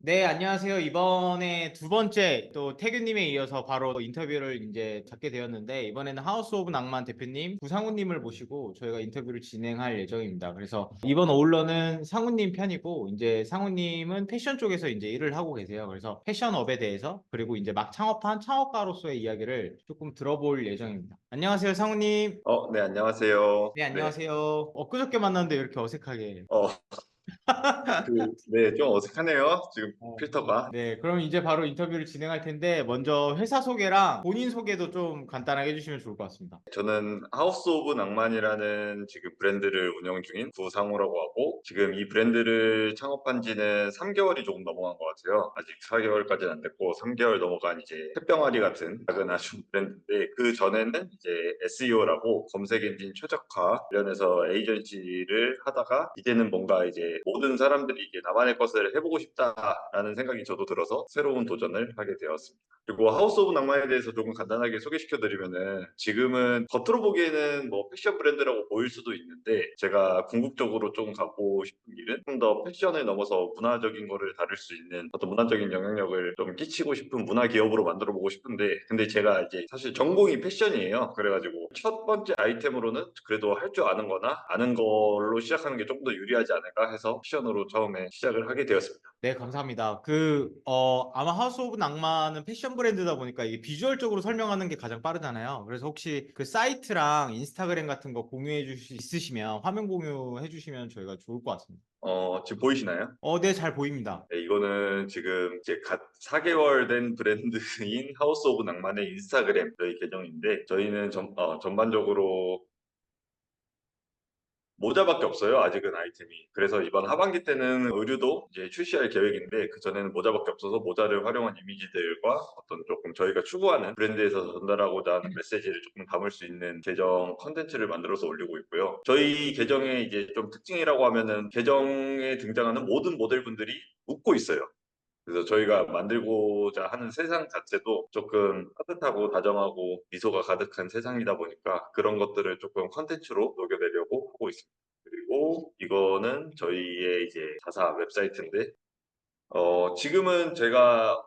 네, 안녕하세요. 이번에 두 번째 또 태규님에 이어서 바로 인터뷰를 이제 잡게 되었는데 이번에는 하우스 오브 낭만 대표님, 구상훈님을 모시고 저희가 인터뷰를 진행할 예정입니다. 그래서 이번 어울러는 상훈님 편이고 이제 상훈님은 패션 쪽에서 이제 일을 하고 계세요. 그래서 패션업에 대해서 그리고 이제 막 창업한 창업가로서의 이야기를 조금 들어볼 예정입니다. 안녕하세요, 상훈님. 어, 네, 안녕하세요. 네, 안녕하세요. 엊그저께 만났는데 왜 이렇게 어색하게? 어, 그, 네, 좀 어색하네요. 지금 어. 필터가. 네, 그럼 이제 바로 인터뷰를 진행할 텐데 먼저 회사 소개랑 본인 소개도 좀 간단하게 해주시면 좋을 것 같습니다. 저는 하우스 오브 낭만이라는 지금 브랜드를 운영 중인 구상호라고 하고, 지금 이 브랜드를 창업한 지는 3개월이 조금 넘어간 것 같아요. 아직 4개월까지는 안 됐고, 3개월 넘어간 이제 햇병아리 같은 작은 아주 브랜드인데, 그 전에는 이제 SEO라고 검색 엔진 최적화 관련해서 에이전시를 하다가, 이제는 뭔가 이제 모든 사람들이 이게 나만의 것을 해보고 싶다라는 생각이 저도 들어서 새로운 도전을 하게 되었습니다. 그리고 하우스 오브 낭만에 대해서 조금 간단하게 소개시켜드리면은 지금은 겉으로 보기에는 뭐 패션 브랜드라고 보일 수도 있는데 제가 궁극적으로 좀 가고 싶은 길은 좀 더 패션을 넘어서 문화적인 거를 다룰 수 있는 어떤 문화적인 영향력을 좀 끼치고 싶은 문화 기업으로 만들어 보고 싶은데 근데 제가 이제 사실 전공이 패션이에요. 그래가지고 첫 번째 아이템으로는 그래도 할 줄 아는 거나 아는 걸로 시작하는 게좀더 유리하지 않을까 해서 패션으로 처음에 시작을 하게 되었습니다. 네, 감사합니다. 그, 어, 아마 하우스 오브 낭만은 패션 브랜드다 보니까 이게 비주얼적으로 설명하는 게 가장 빠르잖아요. 그래서 혹시 그 사이트랑 인스타그램 같은 거 공유해 주실 수 있으시면 화면 공유해 주시면 저희가 좋을 것 같습니다. 어, 지금 보이시나요? 어, 네, 잘 보입니다. 네, 이거는 지금 이제 갓 4개월 된 브랜드인 하우스 오브 낭만의 인스타그램 저희 계정인데 저희는 전, 어, 전반적으로 모자밖에 없어요. 아직은 아이템이. 그래서 이번 하반기 때는 의류도 이제 출시할 계획인데 그 전에는 모자밖에 없어서 모자를 활용한 이미지들과 어떤 조금 저희가 추구하는 브랜드에서 전달하고자 하는 메시지를 조금 담을 수 있는 계정 컨텐츠를 만들어서 올리고 있고요. 저희 계정의 이제 좀 특징이라고 하면은 계정에 등장하는 모든 모델분들이 웃고 있어요. 그래서 저희가 만들고자 하는 세상 자체도 조금 따뜻하고 다정하고 미소가 가득한 세상이다 보니까 그런 것들을 조금 컨텐츠로 녹여내려고 있습니다. 그리고 이거는 저희의 이제 자사 웹사이트인데 어, 지금은 제가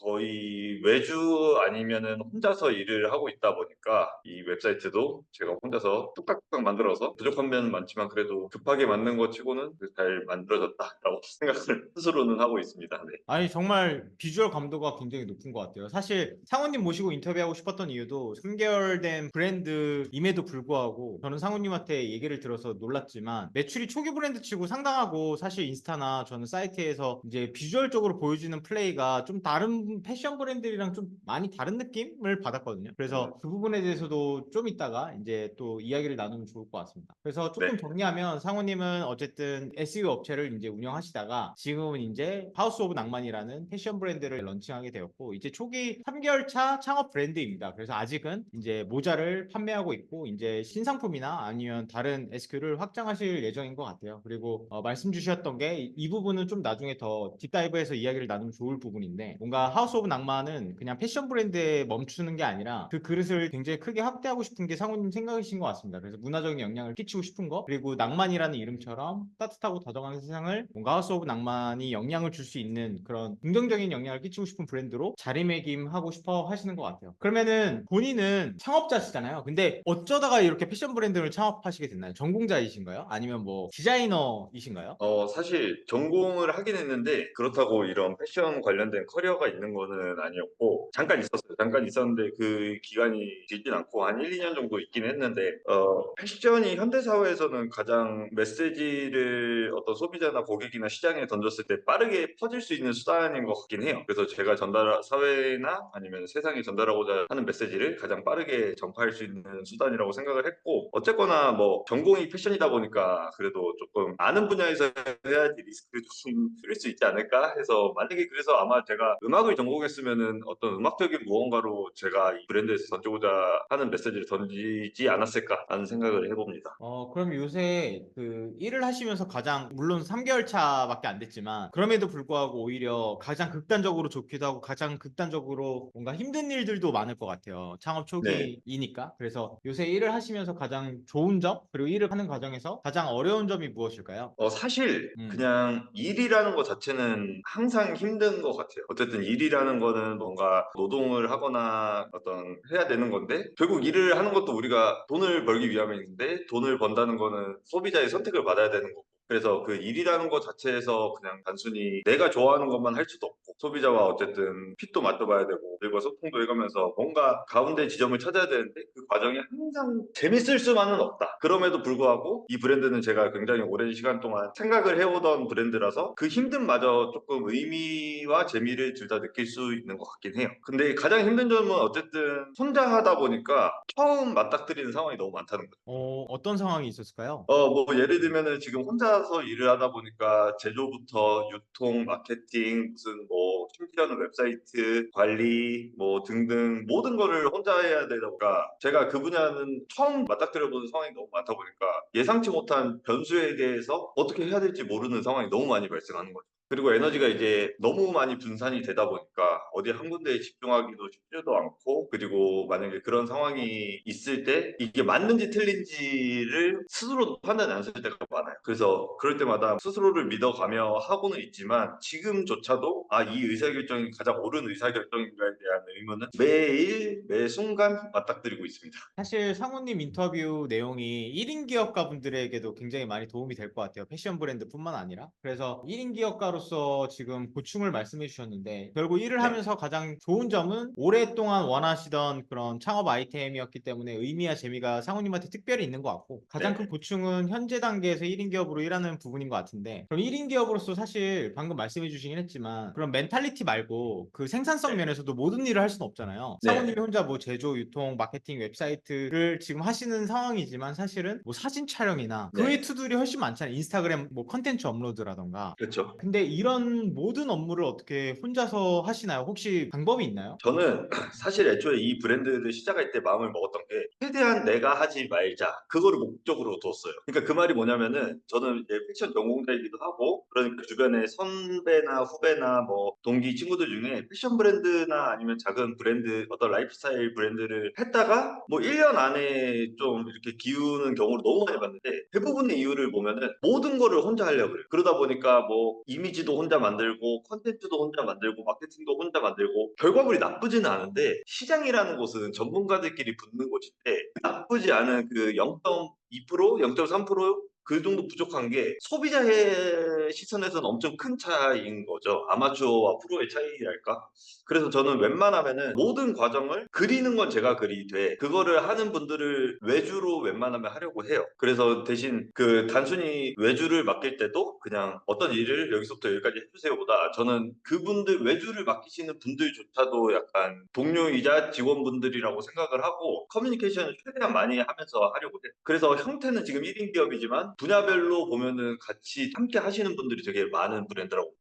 거의 외주 아니면은 혼자서 일을 하고 있다 보니까 이 웹사이트도 제가 혼자서 뚝딱뚝딱 만들어서 부족한 면은 많지만 그래도 급하게 만든 것 치고는 잘 만들어졌다라고 생각을 스스로는 하고 있습니다. 네. 아니, 정말 비주얼 감도가 굉장히 높은 것 같아요. 사실 상훈님 모시고 인터뷰하고 싶었던 이유도 3개월 된 브랜드임에도 불구하고 저는 상훈님한테 얘기를 들어서 놀랐지만 매출이 초기 브랜드 치고 상당하고 사실 인스타나 저는 사이트에서 이제 비주얼적으로 보여주는 플레이가 좀 다른 패션 브랜드랑 좀 많이 다른 느낌을 받았거든요. 그래서 그 부분에 대해서도 좀 이따가 이제 또 이야기를 나누면 좋을 것 같습니다. 그래서 조금 네. 정리하면 상훈님은 어쨌든 SEO 업체를 이제 운영하시다가 지금은 이제 하우스 오브 낭만이라는 패션 브랜드를 런칭하게 되었고 이제 초기 3개월 차 창업 브랜드입니다. 그래서 아직은 이제 모자를 판매하고 있고 이제 신상품이나 아니면 다른 SKU를 확장하실 예정인 것 같아요. 그리고 어, 말씀 주셨던 게 이 부분은 좀 나중에 더 딥다이브해서 이야기를 나누면 좋을 부분인데 뭔가 하우스 오브 낭만은 그냥 패션 브랜드에 멈추는 게 아니라 그 그릇을 굉장히 크게 확대하고 싶은 게 상우님 생각이신 것 같습니다. 그래서 문화적인 영향을 끼치고 싶은 거 그리고 낭만이라는 이름처럼 따뜻하고 다정한 세상을 뭔가 하우스 오브 낭만이 영향을 줄 수 있는 그런 긍정적인 영향을 끼치고 싶은 브랜드로 자리매김하고 싶어 하시는 것 같아요. 그러면은 본인은 창업자시잖아요. 근데 어쩌다가 이렇게 패션 브랜드를 창업하시게 됐나요? 전공자이신가요? 아니면 뭐 디자이너이신가요? 어, 사실 전공을 하긴 했는데 그렇다고 이런 패션 관련된 커리어가 있는 거는 아니었고 잠깐 있었어요. 잠깐 있었는데 그 기간이 길진 않고 한 1, 2년 정도 있긴 했는데 어, 패션이 현대 사회에서는 가장 메시지를 어떤 소비자나 고객이나 시장에 던졌을 때 빠르게 퍼질 수 있는 수단인 것 같긴 해요. 그래서 제가 전달 사회나 아니면 세상에 전달하고자 하는 메시지를 가장 빠르게 전파할 수 있는 수단이라고 생각을 했고 어쨌거나 뭐 전공이 패션이다 보니까 그래도 조금 아는 분야에서 해야지 리스크를 좀 줄일 수 있지 않을까 해서 만약에 그래서 아마 제가 음악을 전공했으면은 어떤 음악적인 무언가로 제가 이 브랜드에서 던지고자 하는 메시지를 던지지 않았을까 하는 생각을 해봅니다. 어, 그럼 요새 그 일을 하시면서 가장, 물론 3개월 차밖에 안 됐지만, 그럼에도 불구하고 오히려 가장 극단적으로 좋기도 하고, 가장 극단적으로 뭔가 힘든 일들도 많을 것 같아요. 창업 초기이니까. 그래서 요새 일을 하시면서 가장 좋은 점, 그리고 일을 하는 과정에서 가장 어려운 점이 무엇일까요? 어, 사실 음. 그냥 일이라는 것 자체는 항상 힘든 것 같아요. 어쨌든 일이 라는 거는 뭔가 노동을 하거나 어떤 해야 되는 건데 결국 일을 하는 것도 우리가 돈을 벌기 위함인데 돈을 번다는 거는 소비자의 선택을 받아야 되는 거고 그래서 그 일이라는 것 자체에서 그냥 단순히 내가 좋아하는 것만 할 수도 없고 소비자와 어쨌든 핏도 맞춰봐야 되고 그리고 소통도 해가면서 뭔가 가운데 지점을 찾아야 되는데 그 과정이 항상 재밌을 수만은 없다. 그럼에도 불구하고 이 브랜드는 제가 굉장히 오랜 시간 동안 생각을 해오던 브랜드라서 그 힘듦마저 조금 의미와 재미를 둘 다 느낄 수 있는 것 같긴 해요. 근데 가장 힘든 점은 어쨌든 혼자 하다 보니까 처음 맞닥뜨리는 상황이 너무 많다는 거죠. 어, 어떤 상황이 있었을까요? 어, 뭐, 예를 들면은 지금 혼자 서 일을 하다 보니까 제조부터 유통, 마케팅, 무슨 뭐, 심지어는 웹사이트 관리, 뭐, 등등 모든 거를 혼자 해야 되다 보니까 제가 그 분야는 처음 맞닥뜨려보는 상황이 너무 많다 보니까 예상치 못한 변수에 대해서 어떻게 해야 될지 모르는 상황이 너무 많이 발생하는 거죠. 그리고 에너지가 이제 너무 많이 분산이 되다 보니까 어디 한 군데에 집중하기도 쉽지도 않고 그리고 만약에 그런 상황이 있을 때 이게 맞는지 틀린지를 스스로 판단이 안 쓸 때가 많아요. 그래서 그럴 때마다 스스로를 믿어가며 하고는 있지만 지금조차도 아 이 의사결정이 가장 옳은 의사결정인가에 대한 의문은 매일 매 순간 맞닥뜨리고 있습니다. 사실 상우님 인터뷰 내용이 1인 기업가 분들에게도 굉장히 많이 도움이 될 것 같아요. 패션 브랜드뿐만 아니라. 그래서 1인 기업가로 서 지금 고충을 말씀해 주셨는데 결국 일을 네. 하면서 가장 좋은 점은 오랫동안 원하시던 그런 창업 아이템이었기 때문에 의미와 재미가 상우님한테 특별히 있는 것 같고 가장 네. 큰 고충은 현재 단계에서 1인 기업으로 일하는 부분인 것 같은데 그럼 1인 기업으로서 사실 방금 말씀해 주시긴 했지만 그런 멘탈리티 말고 그 생산성 네. 면에서도 모든 일을 할 수는 없잖아요. 네. 상우님이 혼자 뭐 제조, 유통, 마케팅, 웹사이트를 지금 하시는 상황이지만 사실은 뭐 사진 촬영이나 그 네. 외 투들이 훨씬 많잖아요. 인스타그램 뭐 컨텐츠 업로드라던가. 그렇죠. 근데 이런 모든 업무를 어떻게 혼자서 하시나요? 혹시 방법이 있나요? 저는 사실 애초에 이 브랜드를 시작할 때 마음을 먹었던 게 최대한 내가 하지 말자 그거를 목적으로 뒀어요. 그러니까 그 말이 뭐냐면은 저는 이제 패션 전공자이기도 하고 그러니까 주변에 선배나 후배나 뭐 동기 친구들 중에 패션 브랜드나 아니면 작은 브랜드 어떤 라이프스타일 브랜드를 했다가 뭐 1년 안에 좀 이렇게 기우는 경우를 너무 많이 봤는데 대부분의 이유를 보면은 모든 거를 혼자 하려고 그래요. 그러다 보니까 뭐 이미지 도 혼자 만들고 컨텐츠도 혼자 만들고 마케팅도 혼자 만들고 결과물이 나쁘지는 않은데 시장이라는 곳은 전문가들끼리 붙는 곳인데 나쁘지 않은 그 0.2% 0.3% 그 정도 부족한 게 소비자의 시선에서는 엄청 큰 차이인 거죠. 아마추어와 프로의 차이랄까? 그래서 저는 웬만하면은 모든 과정을 그리는 건 제가 그리되 그거를 하는 분들을 외주로 웬만하면 하려고 해요. 그래서 대신 그 단순히 외주를 맡길 때도 그냥 어떤 일을 여기서부터 여기까지 해주세요보다 저는 그분들 외주를 맡기시는 분들조차도 약간 동료이자 직원분들이라고 생각을 하고 커뮤니케이션을 최대한 많이 하면서 하려고 해요. 그래서 형태는 지금 1인 기업이지만 분야별로 보면은 같이 함께 하시는 분들이 되게 많은 브랜드라고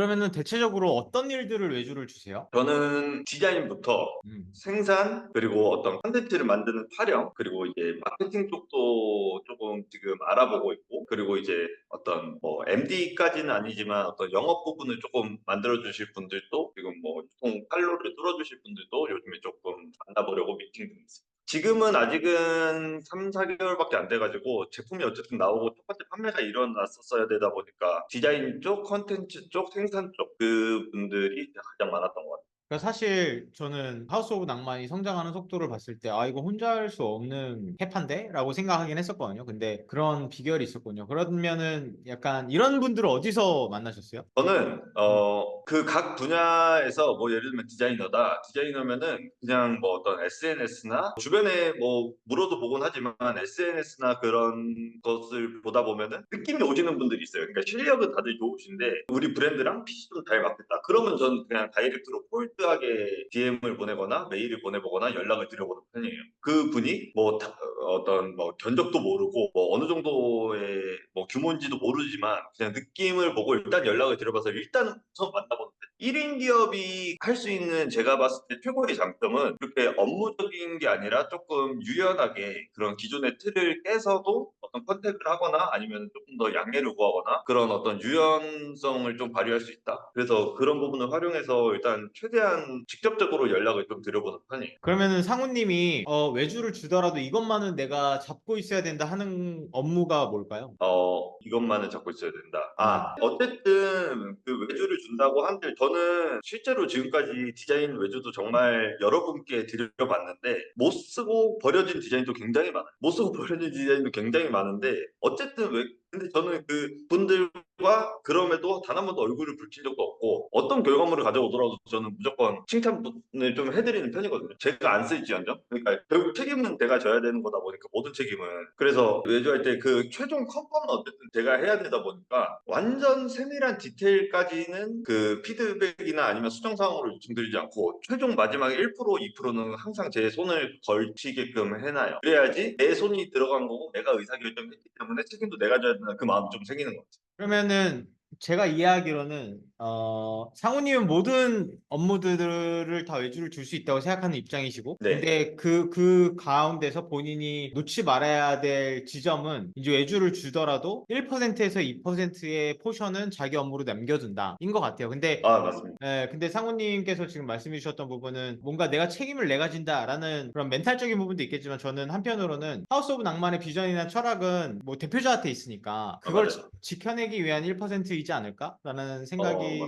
그러면은 대체적으로 어떤 일들을 외주를 주세요? 저는 디자인부터 음. 생산 그리고 어떤 컨텐츠를 만드는 촬영 그리고 이제 마케팅 쪽도 조금 지금 알아보고 있고 그리고 이제 어떤 뭐 MD까지는 아니지만 어떤 영업 부분을 조금 만들어 주실 분들도 지금 뭐 유통 판로를 뚫어 주실 분들도 요즘에 조금 만나보려고 미팅 중에 있습니다. 지금은 아직은 3, 4개월밖에 안 돼가지고 제품이 어쨌든 나오고 첫 번째 판매가 일어났었어야 되다 보니까 디자인 쪽, 컨텐츠 쪽, 생산 쪽 그분들이 가장 많았던 것 같아요. 그러니까 사실 저는 하우스 오브 낭만이 성장하는 속도를 봤을 때 아 이거 혼자 할 수 없는 해파인데? 라고 생각하긴 했었거든요. 근데 그런 비결이 있었군요. 그러면은 약간 이런 분들을 어디서 만나셨어요? 저는 어 그 각 분야에서 뭐 예를 들면 디자이너다 디자이너면은 그냥 뭐 어떤 SNS나 주변에 뭐 물어도 보곤 하지만 SNS나 그런 것을 보다 보면은 느낌이 오시는 분들이 있어요. 그러니까 실력은 다들 좋으신데 우리 브랜드랑 핏이 좀잘 맞겠다. 그러면 저는 그냥 다이렉트로 폴드하게 DM을 보내거나 메일을 보내보거나 연락을 드려보는 편이에요. 그 분이 뭐 다- 어떤 뭐 견적도 모르고 뭐 어느 정도의 뭐 규모인지도 모르지만 그냥 느낌을 보고 일단 연락을 드려봐서 일단은 처음 만나보는 1인 기업이 할 수 있는 제가 봤을 때 최고의 장점은 그렇게 업무적인 게 아니라 조금 유연하게 그런 기존의 틀을 깨서도 어떤 컨택을 하거나 아니면 조금 더 양해를 구하거나 그런 어떤 유연성을 좀 발휘할 수 있다. 그래서 그런 부분을 활용해서 일단 최대한 직접적으로 연락을 좀 드려보는 편이에요. 그러면은 상우님이 어, 외주를 주더라도 이것만은 내가 잡고 있어야 된다 하는 업무가 뭘까요? 어, 이것만은 잡고 있어야 된다. 아, 어쨌든 그 외주를 준다고 한들 저는 실제로 지금까지 디자인 외주도 정말 여러분께 드려봤는데 못 쓰고 버려진 디자인도 굉장히 많아요. 못 쓰고 버려진 디자인도 굉장히 많은데 어쨌든 왜 근데 저는 그 분들과 그럼에도 단 한 번도 얼굴을 붉힌 적도 없고 어떤 결과물을 가져오더라도 저는 무조건 칭찬을 좀 해드리는 편이거든요. 제가 안 쓸지언정. 그러니까 결국 책임은 내가 져야 되는 거다 보니까 모든 책임은. 그래서 외주할 때 그 최종 컨펌은 어쨌든 제가 해야 되다 보니까 완전 세밀한 디테일까지는 그 피드백이나 아니면 수정 사항으로 요청드리지 않고 최종 마지막에 1% 2%는 항상 제 손을 걸치게끔 해놔요. 그래야지 내 손이 들어간 거고 내가 의사결정했기 때문에 책임도 내가 져야 그 마음이 좀 생기는 것 같아요. 그러면은 제가 이해하기로는 어, 상우님은 모든 업무들을 다 외주를 줄 수 있다고 생각하는 입장이시고 네. 근데 그, 그 가운데서 본인이 놓지 말아야 될 지점은 이제 외주를 주더라도 1%에서 2%의 포션은 자기 업무로 남겨둔다 인 것 같아요. 근데 아 맞습니다. 네, 근데 상우님께서 지금 말씀해 주셨던 부분은 뭔가 내가 책임을 내가 진다라는 그런 멘탈적인 부분도 있겠지만 저는 한편으로는 하우스 오브 낭만의 비전이나 철학은 뭐 대표자한테 있으니까 그걸 맞아요. 지, 켜내기 위한 1% 이지 않을까라는 생각이 어.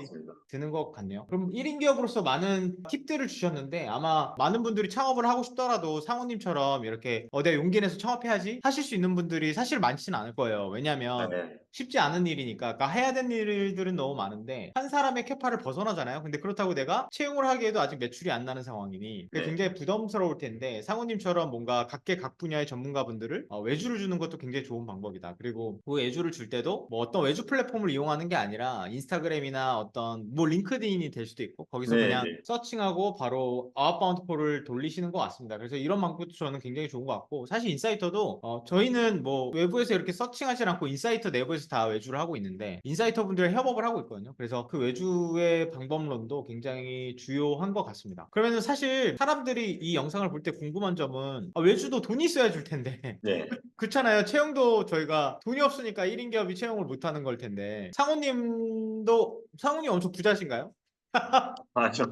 드는 것 같네요. 그럼 1인 기업으로서 많은 팁들을 주셨는데 아마 많은 분들이 창업을 하고 싶더라도 상우님처럼 이렇게 어, 내가 용기 내서 창업해야지 하실 수 있는 분들이 사실 많지는 않을 거예요. 왜냐하면 네. 쉽지 않은 일이니까 그러니까 해야 되는 일들은 너무 많은데 한 사람의 캐파를 벗어나잖아요. 근데 그렇다고 내가 채용을 하기에도 아직 매출이 안 나는 상황이니 네. 굉장히 부담스러울 텐데 상우님처럼 뭔가 각계 각 분야의 전문가분들을 어, 외주를 주는 것도 굉장히 좋은 방법이다. 그리고 그 외주를 줄 때도 뭐 어떤 외주 플랫폼을 이용하는 게 아니라 인스타그램이나 어떤 뭐 링크드인이 될 수도 있고 거기서 네, 그냥 네. 서칭하고 바로 아웃바운드 폴을 돌리시는 것 같습니다. 그래서 이런 방법도 저는 굉장히 좋은 것 같고 사실 인사이터도 어, 저희는 뭐 외부에서 이렇게 서칭하지 않고 인사이터 내부에서 다 외주를 하고 있는데 인사이터 분들의 협업을 하고 있거든요. 그래서 그 외주의 방법론도 굉장히 주요한 것 같습니다. 그러면 사실 사람들이 이 영상을 볼 때 궁금한 점은 아, 외주도 돈이 있어야 줄 텐데 네. 그렇잖아요. 채용도 저희가 돈이 없으니까 1인 기업이 채용을 못 하는 걸 텐데 상우님도 상우님 엄청 부자신가요? 아, 저,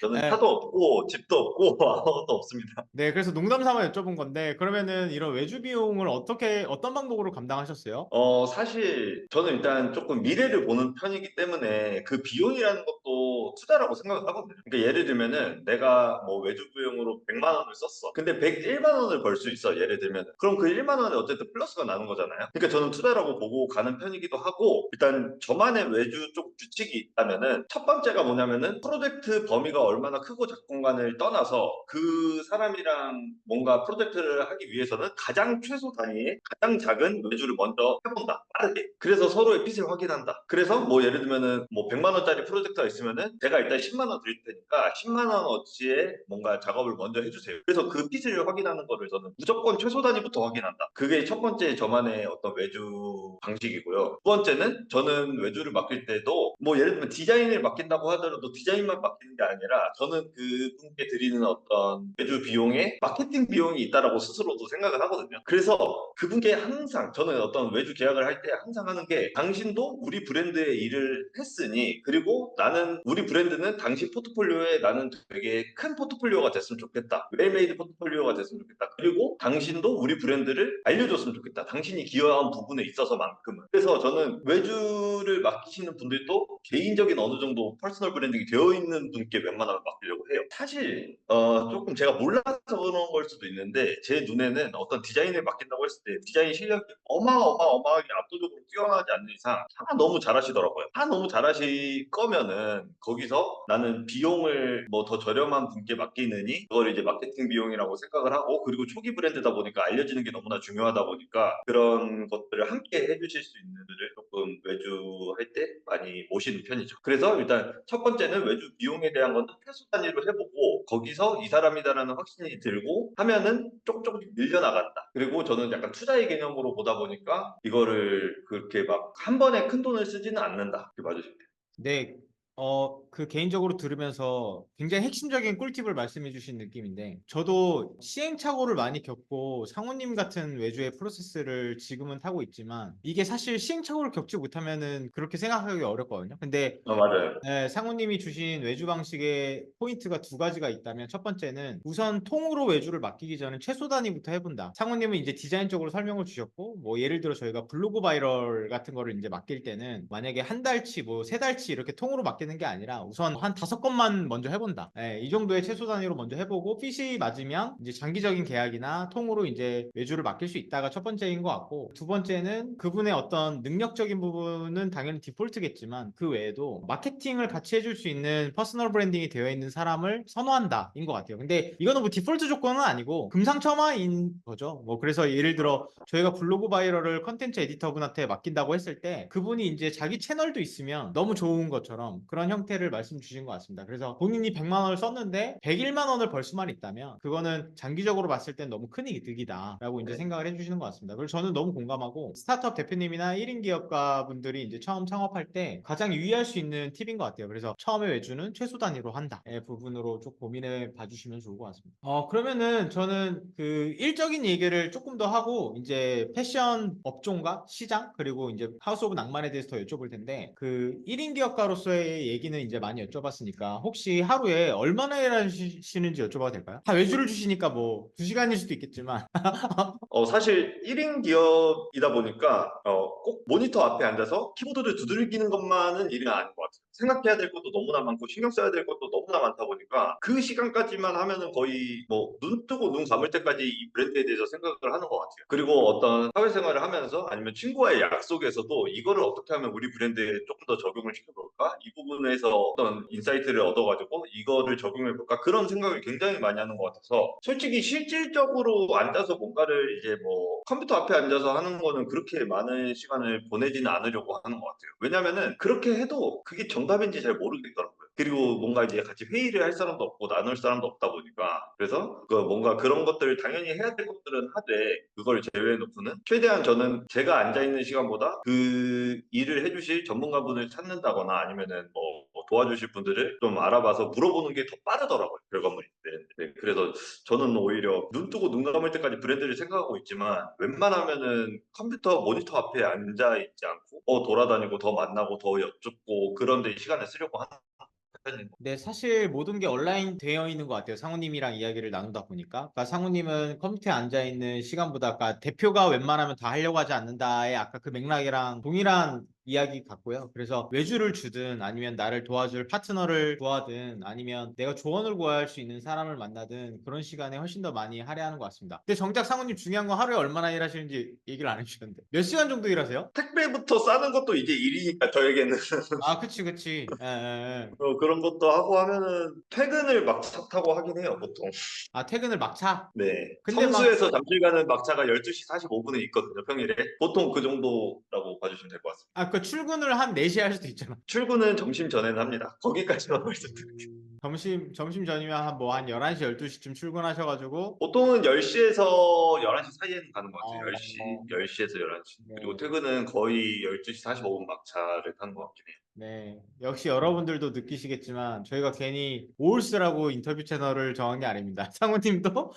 저는 네. 차도 없고 집도 없고 아무것도 없습니다. 네, 그래서 농담 삼아 여쭤본 건데 그러면은 이런 외주 비용을 어떻게 어떤 방법으로 감당하셨어요? 어, 사실 저는 일단 조금 미래를 보는 편이기 때문에 그 비용이라는 것도 투자라고 생각을 하거든요. 그러니까 예를 들면은 내가 뭐 외주 비용으로 100만 원을 썼어. 근데 101만 원을 벌 수 있어. 예를 들면. 그럼 그 1만 원에 어쨌든 플러스가 나는 거잖아요. 그러니까 저는 투자라고 보고 가는 편이기도 하고 일단 저만의 외주 쪽 규칙이 있다면은 첫 번째가 뭐냐면은 프로젝트 범위가 얼마나 크고 작건간을 떠나서 그 사람이랑 뭔가 프로젝트를 하기 위해서는 가장 최소 단위의 가장 작은 외주를 먼저 해본다. 빠르게. 그래서 서로의 핏을 확인한다. 그래서 뭐 예를 들면은 뭐 100만 원짜리 프로젝트가 있으면은 제가 일단 10만 원 드릴 테니까 10만 원 어치의 뭔가 작업을 먼저 해주세요. 그래서 그 핏을 확인하는 거를 저는 무조건 최소 단위부터 확인한다. 그게 첫 번째 저만의 어떤 외주 방식이고요. 두 번째는 저는 외주를 맡길 때도 뭐 예를 들면 디자인을 맡긴다고 하더라도 디자인만 맡기는 게 아니라 저는 그분께 드리는 어떤 외주 비용에 마케팅 비용이 있다라고 스스로도 생각을 하거든요. 그래서 그분께 항상 저는 어떤 외주 계약을 할 때 항상 하는 게 당신도 우리 브랜드의 일을 했으니 그리고 나는 우리 브랜드는 당신 포트폴리오에 나는 되게 큰 포트폴리오가 됐으면 좋겠다. 웰메이드 포트폴리오가 됐으면 좋겠다. 그리고 당신도 우리 브랜드를 알려줬으면 좋겠다. 당신이 기여한 부분에 있어서만큼은. 그래서 저는 외주를 맡기시는 분들도 개인적인 어느 정도 퍼스널 브랜딩이 되어 있는 분께 웬만하면 맡기려고 해요. 사실 어, 조금 제가 몰라서 그런 걸 수도 있는데 제 눈에는 어떤 디자인을 맡긴다고 했을 때 디자인 실력이 어마어마어마하게 압도적으로 뛰어나지 않는 이상 다 너무 잘하시더라고요. 다 너무 잘하실 거면은 거기서 나는 비용을 뭐 더 저렴한 분께 맡기느니 그걸 이제 마케팅 비용이라고 생각을 하고 그리고 초기 브랜드다 보니까 알려지는 게 너무나 중요하다 보니까 그런 것들을 함께 해주실 수 있는 분들을 조금 외주할 때 많이 모시는 편이죠. 그래서 일단 첫 번째는 외주 비용에 대한 거는 최소 단위로 해보고 거기서 이 사람이다라는 확신이 들고 하면은 조금 조금씩 늘려나간다. 그리고 저는 약간 투자의 개념으로 보다 보니까 이거를 그렇게 막 한 번에 큰 돈을 쓰지는 않는다. 이렇게 봐주시면 돼요. 네, 어, 그 개인적으로 들으면서 굉장히 핵심적인 꿀팁을 말씀해 주신 느낌인데, 저도 시행착오를 많이 겪고 상우님 같은 외주의 프로세스를 지금은 타고 있지만, 이게 사실 시행착오를 겪지 못하면은 그렇게 생각하기 어렵거든요. 근데 어, 맞아요. 네, 상우님이 주신 외주 방식의 포인트가 두 가지가 있다면 첫 번째는 우선 통으로 외주를 맡기기 전에 최소 단위부터 해본다. 상우님은 이제 디자인적으로 설명을 주셨고 뭐 예를 들어 저희가 블로그 바이럴 같은 거를 이제 맡길 때는 만약에 한 달치 뭐 세 달치 이렇게 통으로 맡기는 게 아니라 우선 한 다섯 건만 먼저 해본다. 네, 이 정도의 최소 단위로 먼저 해보고 핏이 맞으면 이제 장기적인 계약이나 통으로 이제 외주를 맡길 수 있다가 첫 번째인 것 같고 두 번째는 그분의 어떤 능력적인 부분은 당연히 디폴트겠지만 그 외에도 마케팅을 같이 해줄 수 있는 퍼스널 브랜딩이 되어 있는 사람을 선호한다인 것 같아요. 근데 이거는 뭐 디폴트 조건은 아니고 금상첨화인 거죠. 뭐 그래서 예를 들어 저희가 블로그 바이럴을 컨텐츠 에디터분한테 맡긴다고 했을 때 그분이 이제 자기 채널도 있으면 너무 좋은 것처럼 그런 형태를 말씀 주신 것 같습니다. 그래서 본인이 100만 원을 썼는데 101만 원을 벌 수만 있다면 그거는 장기적으로 봤을 땐 너무 큰 이득이다라고 이제 네. 생각을 해주시는 것 같습니다. 그래서 저는 너무 공감하고 스타트업 대표님이나 1인 기업가 분들이 이제 처음 창업할 때 가장 유의할 수 있는 팁인 것 같아요. 그래서 처음에 외주는 최소 단위로 한다. 의 부분으로 좀 고민해 봐주시면 좋을 것 같습니다. 어, 그러면은 저는 그 일적인 얘기를 조금 더 하고 이제 패션 업종과 시장 그리고 이제 하우스 오브 낭만에 대해서 더 여쭤볼 텐데 그 1인 기업가로서의 얘기는 이제 많이 여쭤봤으니까 혹시 하루에 얼마나 일하시는지 여쭤봐도 될까요? 다 외주를 주시니까 뭐 2시간일 수도 있겠지만 어, 사실 1인 기업이다 보니까 어, 꼭 모니터 앞에 앉아서 키보드를 두들기는 것만은 일이 아닌 것 같아요. 생각해야 될 것도 너무나 많고 신경 써야 될 것도 너무나 많다 보니까 그 시간까지만 하면은 거의 뭐 눈 뜨고 눈 감을 때까지 이 브랜드에 대해서 생각을 하는 것 같아요. 그리고 어떤 사회생활을 하면서 아니면 친구와의 약속에서도 이거를 어떻게 하면 우리 브랜드에 조금 더 적용을 시켜볼까? 이 부분에서 어떤 인사이트를 얻어가지고 이거를 적용해볼까? 그런 생각을 굉장히 많이 하는 것 같아서 솔직히 실질적으로 앉아서 뭔가를 이제 뭐 컴퓨터 앞에 앉아서 하는 거는 그렇게 많은 시간을 보내지는 않으려고 하는 것 같아요. 왜냐면은 그렇게 해도 그게 정답 인지 잘 모르겠더라고요. 그리고 뭔가 이제 같이 회의를 할 사람도 없고 나눌 사람도 없다 보니까 그래서 그 뭔가 그런 것들을 당연히 해야 될 것들은 하되 그걸 제외해 놓고는 최대한 저는 제가 앉아 있는 시간보다 그 일을 해주실 전문가분을 찾는다거나 아니면은 뭐, 뭐 도와주실 분들을 좀 알아봐서 물어보는 게 더 빠르더라고요 결과물이 네, 네, 그래서 저는 오히려 눈 뜨고 눈 감을 때까지 브랜드를 생각하고 있지만 웬만하면은 컴퓨터 모니터 앞에 앉아 있지 않고 더 돌아다니고 더 만나고 더 여쭙고 그런 데 시간을 쓰려고 하는 네, 사실 모든 게 온라인 되어 있는 것 같아요. 상우님이랑 이야기를 나누다 보니까. 그러니까 상우님은 컴퓨터에 앉아 있는 시간보다 아까 대표가 웬만하면 다 하려고 하지 않는다의 아까 그 맥락이랑 동일한 이야기 같고요. 그래서 외주를 주든 아니면 나를 도와줄 파트너를 구하든 아니면 내가 조언을 구할 수 있는 사람을 만나든 그런 시간에 훨씬 더 많이 할애하는 것 같습니다. 근데 정작 상우님 중요한 건 하루에 얼마나 일하시는지 얘기를 안 해주셨는데 몇 시간 정도 일하세요? 택배부터 싸는 것도 이제 일이니까 저에게는 아, 그치, 그치. 예, 예, 예. 어, 그런 것도 하고 하면은 퇴근을 막차 타고 하긴 해요 보통 아, 퇴근을 막차? 네 근데 막- 성수에서 잠실 가는 막차가 12시 45분에 있거든요 평일에 보통 그 정도라고 봐주시면 될 것 같습니다 아, 그 출근을 한 4시에 할 수도 있잖아. 출근은 점심 전에는 합니다 거기까지만 말씀드릴게요 점심, 점심 전이면 한 뭐 한 11시, 12시쯤 출근하셔가지고, 보통은 10시에서 11시 사이에는 가는 것 같아요. 어. 10시, 10시에서 11시. 네. 그리고 퇴근은 거의 12시 45분 막차를 타는 것 같긴 해요. 네. 역시 여러분들도 느끼시겠지만, 저희가 괜히 오울스라고 인터뷰 채널을 정한 게 아닙니다. 상우님도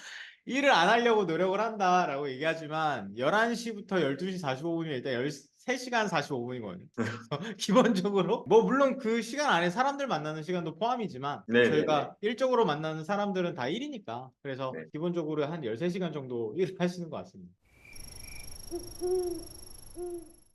일을 안 하려고 노력을 한다라고 얘기하지만, 11시부터 12시 45분이면 일단 13시간 45분이거든요. 기본적으로, 뭐, 물론 그 시간 안에 사람들 만나는 시간도 포함이지만, 네, 저희가 일적으로 만나는 사람들은 다 일이니까, 그래서 네. 기본적으로 한 13시간 정도 일을 하시는 것 같습니다.